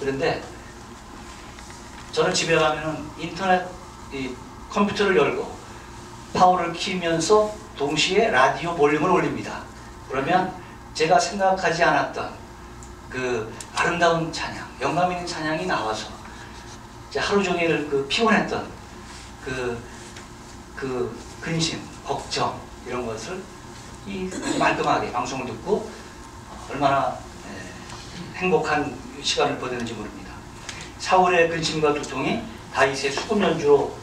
그런데 저는 집에 가면은 인터넷 이 컴퓨터를 열고 파워를 키면서 동시에 라디오 볼륨을 올립니다. 그러면 제가 생각하지 않았던 그 아름다운 찬양, 영감 있는 찬양이 나와서 하루 종일 그 피곤했던 그, 그 근심, 걱정 이런 것을 이 말끔하게 방송을 듣고 얼마나 에, 행복한 시간을 보내는지 모릅니다. 사울의 근심과 두통이 다윗의 수금 연주로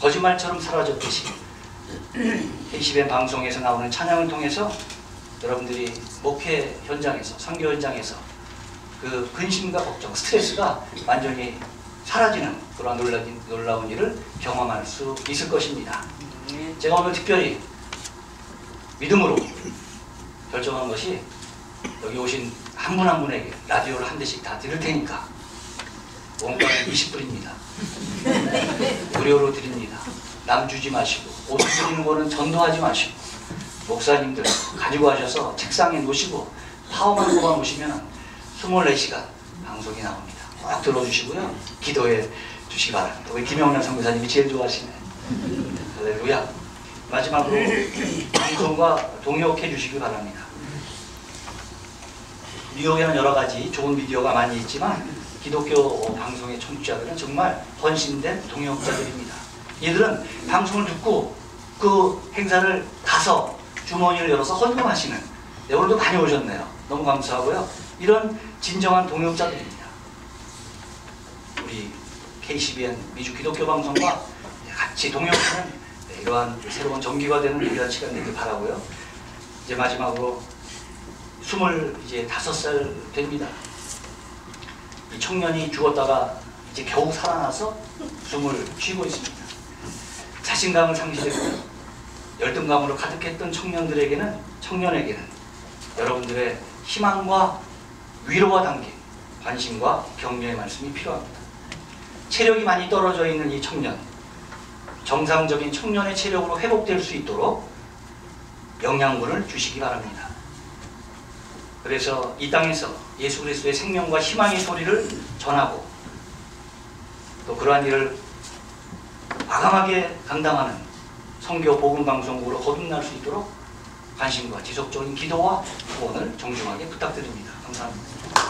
거짓말처럼 사라졌듯이 KCBN 방송에서 나오는 찬양을 통해서 여러분들이 목회 현장에서 선교 현장에서 그 근심과 걱정, 스트레스가 완전히 사라지는 그런 놀라운, 놀라운 일을 경험할 수 있을 것입니다. 제가 오늘 특별히 믿음으로 결정한 것이 여기 오신 한분한 분에게 라디오를 한 대씩 다 드릴 테니까 원가는 20불입니다. 무료로 드립니다. 남 주지 마시고 옷 드리는 거는 전도하지 마시고 목사님들 가지고 가셔서 책상에 놓으시고 파워만 뽑아 놓으시면 24시간 방송이 나옵니다. 꼭 들어주시고요. 기도해 주시기 바랍니다. 우리 김영란 선교사님이 제일 좋아하시네. 할렐루야. 마지막으로 방송과 동역해 주시기 바랍니다. 뉴욕에는 여러 가지 좋은 비디오가 많이 있지만 기독교 방송의 청취자들은 정말 헌신된 동역자들입니다. 이들은 방송을 듣고 그 행사를 가서 주머니를 열어서 헌금하시는 네, 오늘도 많이 오셨네요. 너무 감사하고요. 이런 진정한 동역자들입니다. 우리 KCBN 미주 기독교 방송과 같이 동역하는 네, 이러한 새로운 정기가 되는 이러한 시간 되길 바라고요. 이제 마지막으로 스물 이제 다섯 살 됩니다. 이 청년이 죽었다가 이제 겨우 살아나서 숨을 쉬고 있습니다. 자신감을 상실했고 열등감으로 가득했던 청년들에게는 청년에게는 여러분들의 희망과 위로가 담긴 관심과 격려의 말씀이 필요합니다. 체력이 많이 떨어져 있는 이 청년, 정상적인 청년의 체력으로 회복될 수 있도록 영양분을 주시기 바랍니다. 그래서 이 땅에서 예수 그리스도의 생명과 희망의 소리를 전하고 또 그러한 일을 과감하게 감당하는 성교 복음 방송국으로 거듭날 수 있도록 관심과 지속적인 기도와 후원을 정중하게 부탁드립니다. 감사합니다.